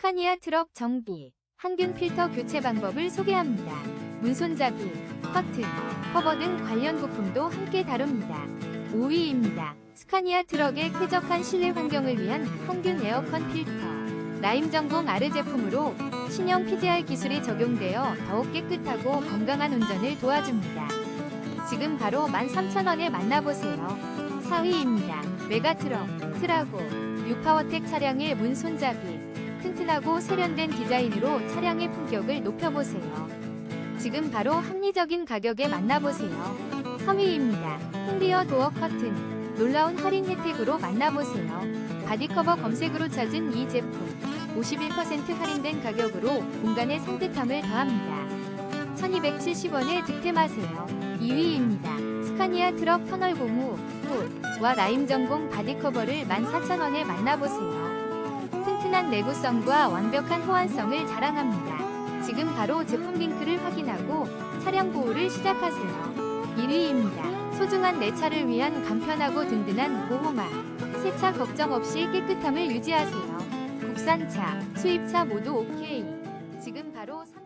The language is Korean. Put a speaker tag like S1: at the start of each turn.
S1: 스카니아 트럭 정비, 항균 필터 교체 방법을 소개합니다. 문손잡이, 커튼, 커버 등 관련 부품도 함께 다룹니다. 5위입니다. 스카니아 트럭의 쾌적한 실내 환경을 위한 항균 에어컨 필터. 라임 전공 아르 제품으로 신형 PGR 기술이 적용되어 더욱 깨끗하고 건강한 운전을 도와줍니다. 지금 바로 13,000원에 만나보세요. 4위입니다. 메가트럭, 트라고, 뉴파워텍 차량의 문 손잡이. 튼튼하고 세련된 디자인으로 차량의 품격을 높여보세요. 지금 바로 합리적인 가격에 만나보세요. 3위입니다. 홈리어 도어 커튼. 놀라운 할인 혜택으로 만나보세요. 바디커버 검색으로 찾은 이 제품. 51% 할인된 가격으로 공간의 산뜻함을 더합니다. 1270원에 득템하세요. 2위입니다. 스카니아 트럭 터널 고무, 굿와 라임 전공 바디커버를 14,000원에 만나보세요. 튼튼한 내구성과 완벽한 호환성을 자랑합니다. 지금 바로 제품 링크를 확인하고 차량 보호를 시작하세요. 1위입니다. 소중한 내 차를 위한 간편하고 든든한 보호막. 세차 걱정 없이 깨끗함을 유지하세요. 국산차, 수입차 모두 오케이. 지금 바로 삼-